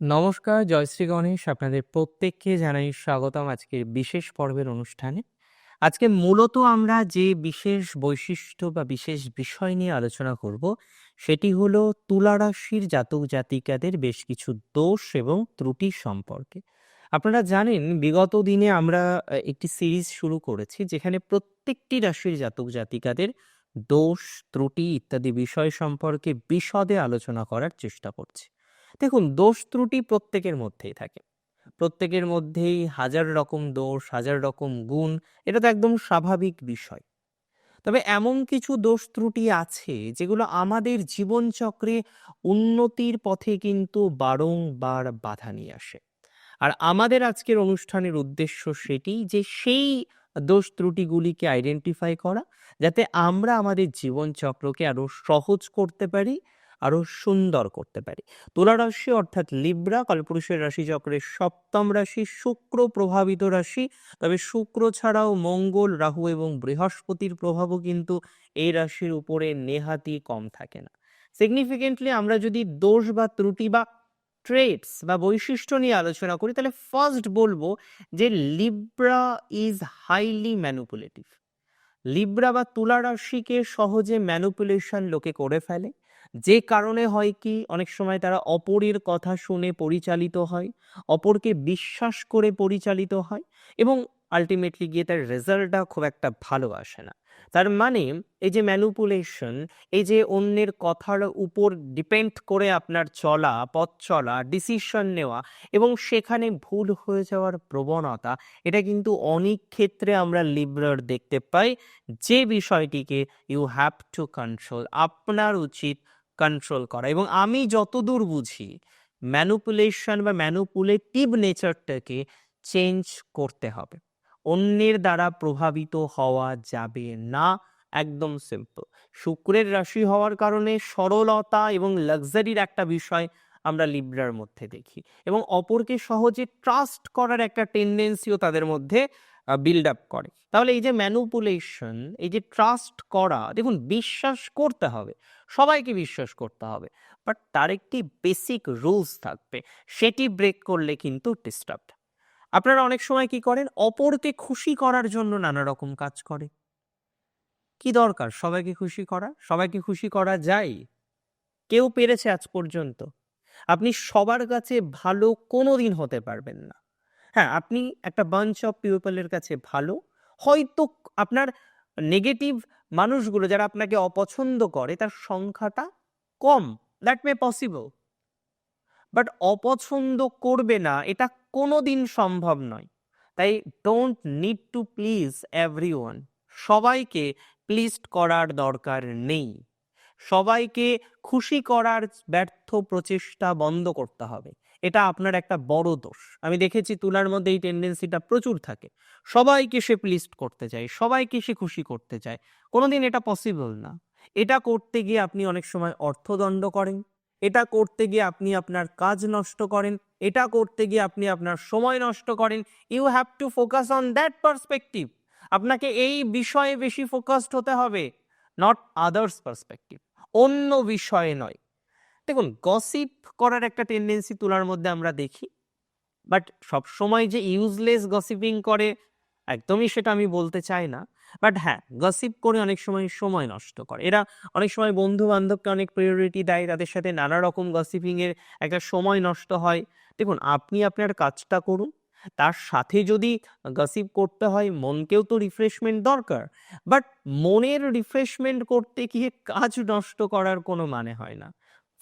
নমস্কার, জয়শ্রী গণেশ। আপনাদের প্রত্যেককে জানাই স্বাগতম আজকের বিশেষ পর্বের অনুষ্ঠানে। আজকে মূলত আমরা যে বিশেষ বৈশিষ্ট্য বা বিশেষ বিষয় নিয়ে আলোচনা করব, সেটি হলো তুলা রাশির জাতক-জাতিকাদের বেশ কিছু দোষ এবং ত্রুটি সম্পর্কে। আপনারা জানেন বিগত দিনে আমরা একটি সিরিজ শুরু করেছি যেখানে প্রত্যেকটি রাশির জাতক-জাতিকাদের দোষ, ত্রুটি ইত্যাদি বিষয় সম্পর্কে বিশদে আলোচনা করার চেষ্টা করছি। দেখুন দোষ ত্রুটি প্রত্যেকের মধ্যেই থাকে। প্রত্যেকের মধ্যেই হাজার রকম দোষ, হাজার রকম গুণ এটা তো একদম স্বাভাবিক বিষয়। তবে এমন কিছু দোষ ত্রুটি আছে যেগুলো আমাদের জীবনচক্রে উন্নতির পথে কিন্তু বারংবার বাধা নিয়ে আসে। আর আমাদের আজকের অনুষ্ঠানের উদ্দেশ্য সেটি যে সেই দোষ ত্রুটিগুলিকে আইডেন্টিফাই করা যাতে আমরা আমাদের জীবনচক্রকে আরও সহজ করতে পারি, আরও সুন্দর করতে পারি। তুলা রাশি অর্থাৎ লিব্রা কালপুরুষের রাশিচক্রের সপ্তম রাশি, শুক্র প্রভাবিত রাশি। তবে শুক্র ছাড়াও মঙ্গল, রাহু এবং বৃহস্পতির প্রভাবও কিন্তু এই রাশির উপরে নেহাতই কম থাকে না। সিগনিফিকেন্টলি আমরা যদি দোষ বা ত্রুটি বা ট্রেটস বা বৈশিষ্ট্য নিয়ে আলোচনা করি তাহলে ফার্স্ট বলব যে Libra is highly manipulative Libra বা তুলা রাশিকে সহজে ম্যানুপুলেশন লোকে করে ফেলে। যে কারণে হয় কি অনেক সময় তারা অপরের কথা শুনে পরিচালিত হয়, অপরকে বিশ্বাস করে পরিচালিত হয় এবং আল্টিমেটলি গিয়ে তার রেজাল্টটা খুব একটা ভালো আসে না। তার মানে এই যে ম্যানুপুলেশন এই যে অন্যের কথার উপর ডিপেন্ড করে আপনার চলা, পথ চলা, ডিসিশন নেওয়া এবং সেখানে ভুল হয়ে যাওয়ার প্রবণতা, এটা কিন্তু অনেক ক্ষেত্রে আমরা লিব্রার দেখতে পাই। যে বিষয়টিকে ইউ হ্যাভ টু কন্ট্রোল আপনার উচিত কন্ট্রোল করা এবং আমি যতদূর বুঝি ম্যানিপুলেশন বা ম্যানিপুলেটিভ নেচারটাকে চেঞ্জ করতে হবে। অন্যের দ্বারা প্রভাবিত হওয়া যাবে না। একদম সিম্পল। শুক্রের রাশি হওয়ার কারণে সরলতা এবং লাক্সারির একটা বিষয় আমরা লিব্রার মধ্যে দেখি এবং অপরকে সহজে ট্রাস্ট করার একটা টেন্ডেন্সিও তাদের মধ্যে বিল্ড আপ করে। তাহলে এই যে ম্যানুপুলেশন এই যে ট্রাস্ট করা, দেখুন বিশ্বাস করতে হবে। সবাইকে বিশ্বাস করতে হবে। বাট তার একটি বেসিক রুলস থাকবে। সেটি ব্রেক করলে কিন্তু ডিস্টার্বড। আপনারা অনেক সময় কি করেন? অপরকে খুশি করার জন্য নানা রকম কাজ করে। কি দরকার সবাইকে খুশি করা? সবাইকে খুশি করা যায়? কেউ পেরেছে আজ পর্যন্ত? আপনি সবার কাছে ভালো কোনোদিন হতে পারবেন না। হ্যাঁ, আপনি একটা বাঞ্চ অফ পিপল এর কাছে ভালো। হয়তো আপনার নেগেটিভ মানুষগুলো যারা আপনাকে অপছন্দ করে তার সংখ্যাটা কম। That may possible. বাট অপছন্দ করবে না এটা কোনোদিন সম্ভব নয়। তাই don't need to please everyone. সবাইকে প্লিজড করার দরকার নেই। সবাইকে খুশি করার ব্যর্থ প্রচেষ্টা বন্ধ করতে হবে। এটা আপনার একটা বড় দোষ। আমি দেখেছি তুলার মধ্যে এই টেন্ডেন্সিটা প্রচুর থাকে। সবাইকে সে প্লিজড করতে চায়, সবাইকে সে খুশি করতে চায়। কোনোদিন এটা পসিবল না। এটা করতে গিয়ে আপনি অনেক সময় অর্থদণ্ড করেন। এটা করতে গিয়ে আপনি আপনার কাজ নষ্ট করেন। এটা করতে গিয়ে আপনি আপনার সময় নষ্ট করেন। You have to focus on that perspective. আপনাকে এই বিষয়ে বেশি ফোকাসড হতে হবে। Not others perspective. অন্য বিষয়ে নয়। দেখুন গসিপ করার একটা টেন্ডেন্সি তোলার মধ্যে আমরা দেখি। বাট সবসময় যে ইউজলেস গসিপিং করে একদমই সেটা আমি বলতে চাই না। বাট হ্যাঁ, গসিপ করে অনেক সময় সময় নষ্ট করে। এরা অনেক সময় বন্ধু-বান্ধবকে অনেক প্রায়োরিটি দেয়। তাদের সাথে নানা রকম গসিপিং এর একটা সময় নষ্ট হয়। দেখুন আপনি আপনার কাজটা করুন। তার সাথে যদি গসিপ করতে হয় মনকেও তো রিফ্রেশমেন্ট দরকার। বাট মনের রিফ্রেশমেন্ট করতে গিয়ে কাজ নষ্ট করার কোনো মানে হয় না।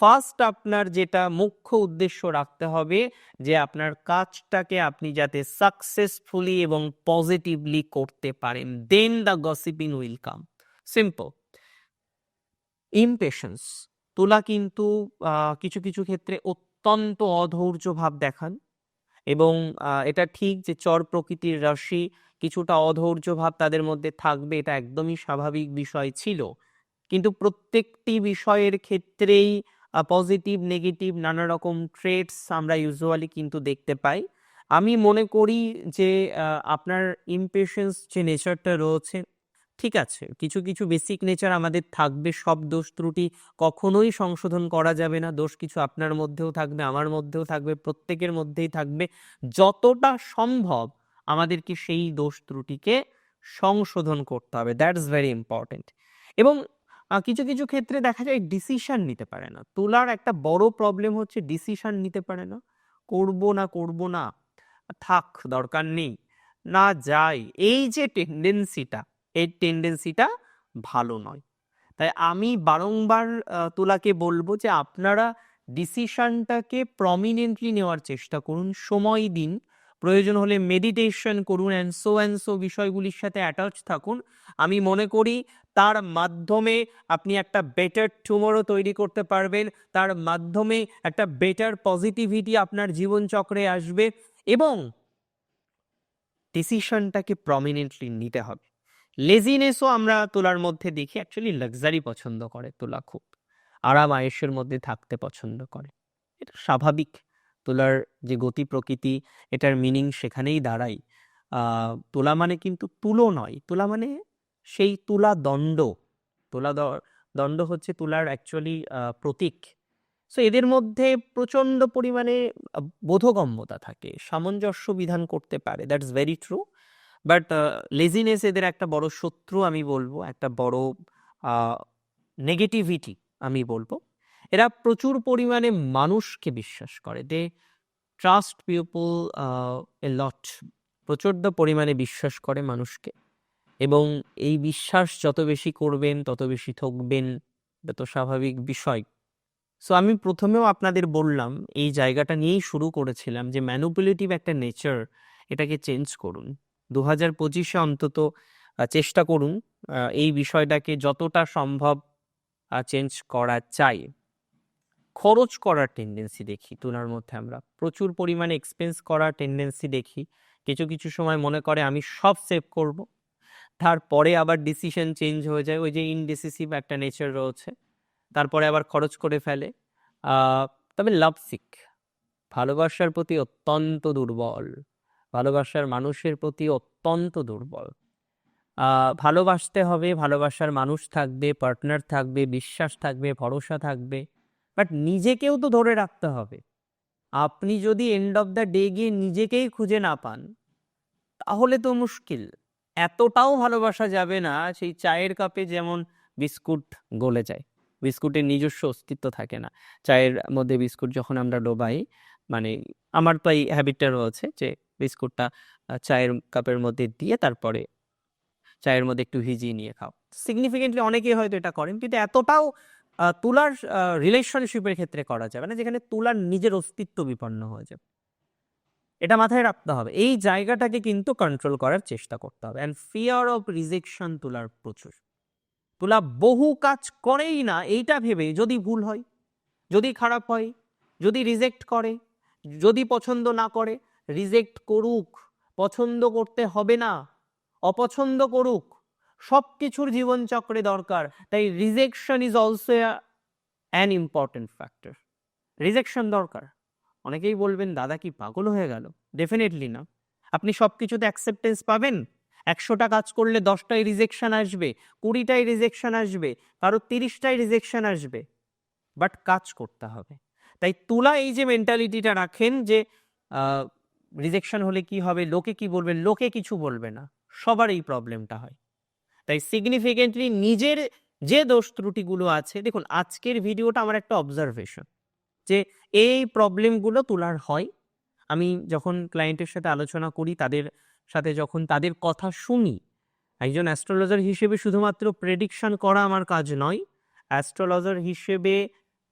ফার্স্ট আপনার যেটা মুখ্য উদ্দেশ্য রাখতে হবে যে আপনার কাজটাকে আপনি যাতে সাকসেসফুলি এবং পজিটিভলি করতে পারেন। Then the gossiping will come. Simple. Impatience তুলা কিন্তু কিছু, কিছু ক্ষেত্রে অত্যন্ত অধৈর্য ভাব দেখান এবং এটা ঠিক যে চর প্রকৃতির রাশি কিছুটা অধৈর্য ভাব তাদের মধ্যে থাকবে এটা একদমই স্বাভাবিক বিষয় ছিল। কিন্তু প্রত্যেকটি বিষয়ের ক্ষেত্রেই পজিটিভ, নেগেটিভ নানা রকম ট্রেটস আমরা ইউজুয়ালি কিন্তু দেখতে পাই। আমি মনে করি যে আপনার ইমপেশেন্স যে নেচারটা রয়েছে ঠিক আছে কিছু কিছু বেসিক নেচার আমাদের থাকবে সব দোষ ত্রুটি কখনোই সংশোধন করা যাবে না দোষ কিছু আপনার মধ্যেও থাকবে আমার মধ্যেও থাকবে প্রত্যেকের মধ্যেই থাকবে যতটা সম্ভব আমাদেরকে সেই দোষ ত্রুটিকে সংশোধন করতে হবে দ্যাটস ভেরি ইম্পর্টেন্ট এবং কিছু কিছু ক্ষেত্রে দেখা যায় ডিসিশন নিতে পারে না। তোলার একটা বড় প্রবলেম হচ্ছে ডিসিশন নিতে পারে না। করব না করব না, থাক, দরকার নেই, না যাই। এই যে টেন্ডেন্সিটা এই টেন্ডেন্সিটা ভালো নয়। তাই আমি বারংবার তোলাকে বলব যে আপনারা ডিসিশনটাকে প্রমিনেন্টলি নেওয়ার চেষ্টা করুন। সময় দিন। প্রয়োজন হলে মেডিটেশন করুন অ্যান্ড সো অ্যান্ড সো বিষয়গুলির সাথে অ্যাটাচ থাকুন। আমি মনে করি তার মাধ্যমে আপনি একটা বেটার টুমোরো তৈরি করতে পারবেন। তার মাধ্যমে একটা বেটার পজিটিভিটি আপনার জীবনচক্রে আসবে এবং ডিসিশনটাকে প্রমিনেন্টলি নিতে হবে। লেজিনেসও আমরা তোলার মধ্যে দেখি অ্যাকচুয়ালি লাক্সারি পছন্দ করে তোলা খুব। আরাম আয়েসের মধ্যে থাকতে পছন্দ করে। এটা স্বাভাবিক। তোলার যে গতি প্রকৃতি, এটার মিনিং সেখানেই দাঁড়ায়। তোলা মানে কিন্তু তুলো নয়। তোলা মানে সেই তুলা দণ্ড তুলা দণ্ড হচ্ছে তুলার অ্যাকচুয়ালি প্রতীক। সো এদের মধ্যে প্রচণ্ড পরিমাণে বোধগম্যতা থাকে, সামঞ্জস্য বিধান করতে পারে that's very true but laziness এদের একটা বড় শত্রু আমি বলব, একটা বড় নেগেটিভিটি আমি বলব। এরা প্রচুর পরিমাণে মানুষকে বিশ্বাস করে they trust people a lot প্রচণ্ড পরিমাণে বিশ্বাস করে মানুষকে। এবং এই বিশ্বাস যত বেশি করবেন, তত বেশি ঠকবেন এটা তো স্বাভাবিক বিষয়। সো আমি প্রথমেও আপনাদের বললাম, এই জায়গাটা নিয়েই শুরু করেছিলাম যে ম্যানুপুলেটিভ একটা নেচার এটাকে চেঞ্জ করুন। দু হাজার পঁচিশে অন্তত চেষ্টা করুন এই বিষয়টাকে যতটা সম্ভব চেঞ্জ করা চাই। খরচ করার টেন্ডেন্সি দেখি তুলার মধ্যে আমরা। প্রচুর পরিমাণে এক্সপেন্স করার টেন্ডেন্সি দেখি। কিছু কিছু সময় মনে করে আমি সব সেভ করব। তারপরে আবার ডিসিশন চেঞ্জ হয়ে যায়। ওই যে ইনডিসিসিভ একটা নেচার রয়েছে। তারপরে আবার খরচ করে ফেলে। তবে লাভ সিক ভালোবাসার প্রতি অত্যন্ত দুর্বল। ভালোবাসার মানুষের প্রতি অত্যন্ত দুর্বল। ভালোবাসতে হবে, ভালোবাসার মানুষ থাকবে পার্টনার থাকবে, বিশ্বাস থাকবে, ভরসা থাকবে। বাট নিজেকেও তো ধরে রাখতে হবে। আপনি যদি এন্ড অফ দ্য ডে গিয়ে নিজেকেই খুঁজে না পান, তাহলে তো মুশকিল। এতটাও ভালোবাসা যাবে না, সেই চায়ের কাপে যেমন বিস্কুট গলে যায়। বিস্কুটের নিজস্ব অস্তিত্ব থাকে না। চায়ের মধ্যে বিস্কুট যখন আমরা ডোবাই মানে আমার তো এই হ্যাবিটটা রয়েছে যে বিস্কুটটা চায়ের কাপের মধ্যে দিয়ে তারপরে চায়ের মধ্যে একটু ভিজিয়ে নিয়ে খাও। সিগনিফিকেন্টলি অনেকেই হয়তো এটা করেন, কিন্তু এতটাও তুলার রিলেশনশিপের ক্ষেত্রে করা যাবে না যেখানে তুলার নিজের অস্তিত্ব বিপন্ন হয়ে যাবে এটা মাথায় রাখতে হবে। এই জায়গাটাকে কিন্তু কন্ট্রোল করার চেষ্টা করতে হবে। অ্যান্ড ফিয়ার অফ রিজেকশন তুলার প্রচুর। তুলা বহু কাজ করেই না, এইটা ভেবে যদি ভুল হয়, যদি খারাপ হয়, যদি রিজেক্ট করে, যদি পছন্দ না করে রিজেক্ট করুক, পছন্দ করতে হবে না, অপছন্দ করুক সব কিছুর জীবনচক্রে দরকার। তাই rejection is also an important factor rejection দরকার। অনেকেই বলবেন, দাদা কি পাগল হয়ে গেল? ডেফিনেটলি না। আপনি সব কিছুতে অ্যাকসেপ্টেন্স পাবেন। একশোটা কাজ করলে দশটায় রিজেকশন আসবে, কুড়িটায় রিজেকশন আসবে, কারও তিরিশটায় রিজেকশন আসবে। বাট কাজ করতে হবে। তাই তুলা এই যে মেন্টালিটিটা রাখেন যে রিজেকশন হলে কি হবে, লোকে কি বলবে, লোকে কিছু বলবে না। সবার এই প্রবলেমটা হয়। তাই সিগনিফিকেন্টলি নিজের যে দোষ ত্রুটিগুলো আছে, দেখুন, আজকের ভিডিওটা আমার একটা অবজারভেশন যে এই প্রবলেমগুলো তোলার হয়। আমি যখন ক্লায়েন্টের সাথে আলোচনা করি, তাদের সাথে যখন তাদের কথা শুনি, একজন অ্যাস্ট্রোলজার হিসেবে শুধুমাত্র প্রেডিকশন করা আমার কাজ নয়। অ্যাস্ট্রোলজার হিসেবে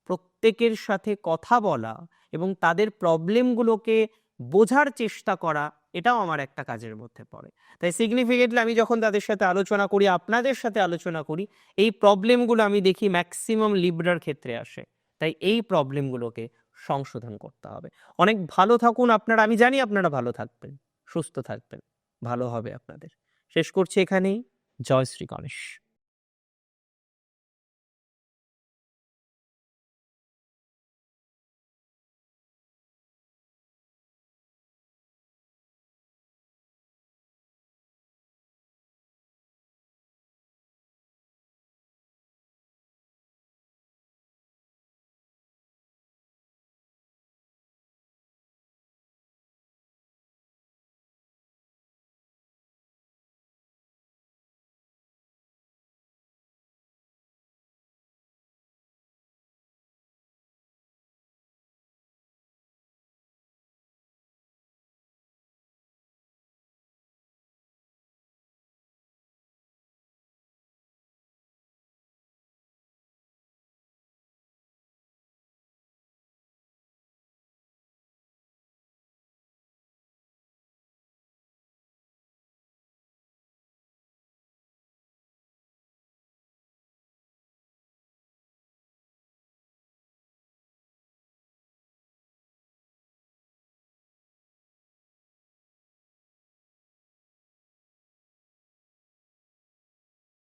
প্রত্যেকের সাথে কথা বলা এবং তাদের প্রবলেমগুলোকে বোঝার চেষ্টা করা, এটাও আমার একটা কাজের মধ্যে পড়ে। তাই সিগনিফিকেন্টলি আমি যখন তাদের সাথে আলোচনা করি, আপনাদের সাথে আলোচনা করি, এই প্রবলেমগুলো আমি দেখি ম্যাক্সিমাম লিবরার ক্ষেত্রে আসে। তাই এই প্রবলেমগুলোকে সংশোধন করতে হবে। অনেক ভালো থাকুন আপনারা, আমি জানি আপনারা ভালো থাকবেন, সুস্থ থাকবেন, ভালো হবে আপনাদের। শেষ করছি এখানেই। জয় শ্রী গণেশ।